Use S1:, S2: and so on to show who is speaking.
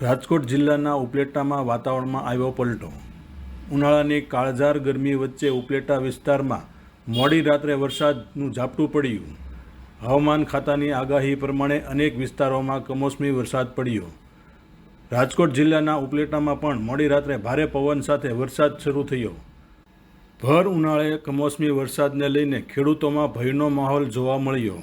S1: રાજકોટ જિલ્લાના ઉપલેટામાં વાતાવરણમાં આવ્યો પલટો. ઉનાળાની કાળઝાર ગરમી વચ્ચે ઉપલેટા વિસ્તારમાં મોડી રાત્રે વરસાદનું ઝાપટું પડ્યું. હવામાન ખાતાની આગાહી પ્રમાણે અનેક વિસ્તારોમાં કમોસમી વરસાદ પડ્યો. રાજકોટ જિલ્લાના ઉપલેટામાં પણ મોડી રાત્રે ભારે પવન સાથે વરસાદ શરૂ થયો. ભર ઉનાળે કમોસમી વરસાદને લઈને ખેડૂતોમાં ભયનો માહોલ જોવા મળ્યો.